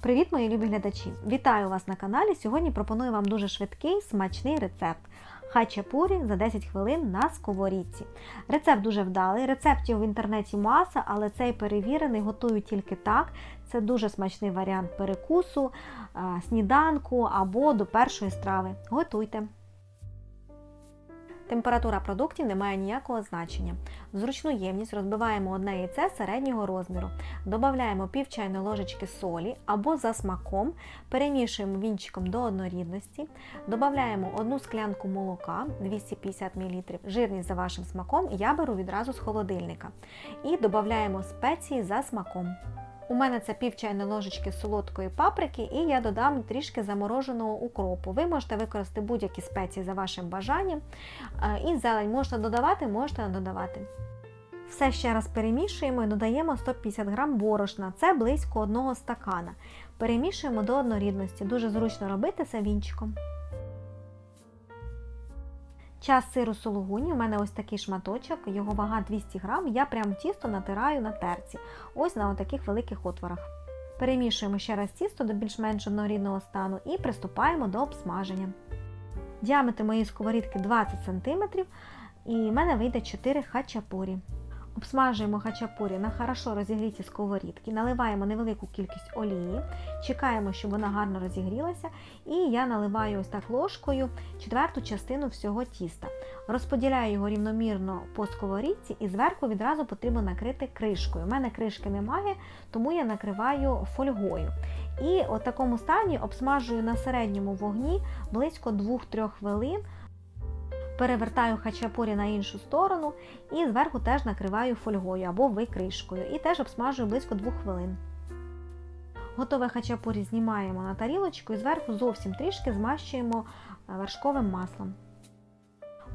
Привіт, мої любі глядачі! Вітаю вас на каналі. Сьогодні пропоную вам дуже швидкий, смачний рецепт. Хачапурі за 10 хвилин на сковорідці. Рецепт дуже вдалий. Рецептів в інтернеті маса, але цей перевірений, готую тільки так. Це дуже смачний варіант перекусу, сніданку або до першої страви. Готуйте! Температура продуктів не має ніякого значення. Зручну ємність розбиваємо одне яйце середнього розміру, додаємо пів чайної ложечки солі або за смаком, перемішуємо вінчиком до однорідності, додаємо одну склянку молока 250 мл, жирність за вашим смаком, я беру відразу з холодильника. І додаємо спеції за смаком. У мене це пів чайної ложечки солодкої паприки, і я додам трішки замороженого укропу. Ви можете використати будь-які спеції за вашим бажанням. Е, І зелень можна додавати, можна не додавати. Все ще раз перемішуємо і додаємо 150 г борошна, це близько одного стакана. Перемішуємо до однорідності. Дуже зручно робити це вінчиком. Час сиру сулугуні, у мене ось такий шматочок, його вага 200 г, я прям тісто натираю на терці, ось на таких великих отворах. Перемішуємо ще раз тісто до більш-менш однорідного стану і приступаємо до обсмаження. Діаметр моєї сковорідки 20 см, і в мене вийде 4 хачапурі. Обсмажуємо хачапурі на хорошо розігріті сковорідки, наливаємо невелику кількість олії, чекаємо, щоб вона гарно розігрілася, і я наливаю ось так ложкою четверту частину всього тіста. Розподіляю його рівномірно по сковорідці і зверху відразу потрібно накрити кришкою. У мене кришки немає, тому я накриваю фольгою. І в такому стані обсмажую на середньому вогні близько 2-3 хвилин. Перевертаю хачапурі на іншу сторону і зверху теж накриваю фольгою або викришкою. І теж обсмажую близько 2 хвилин. Готове хачапурі знімаємо на тарілочку і зверху зовсім трішки змащуємо вершковим маслом.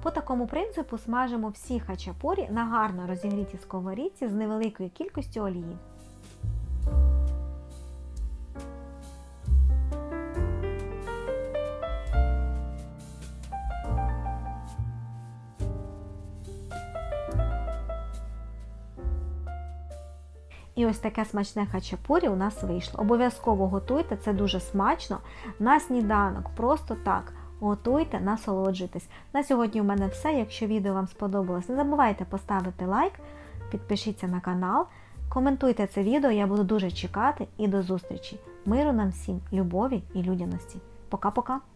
По такому принципу смажимо всі хачапурі на гарно розігрітій сковорідці з невеликою кількістю олії. І ось таке смачне хачапурі у нас вийшло. Обов'язково готуйте, це дуже смачно. На сніданок, просто так. Готуйте, насолоджуйтесь. На сьогодні у мене все. Якщо відео вам сподобалось, не забувайте поставити лайк, підпишіться на канал, коментуйте це відео, я буду дуже чекати і до зустрічі. Миру нам всім, любові і людяності. Пока-пока!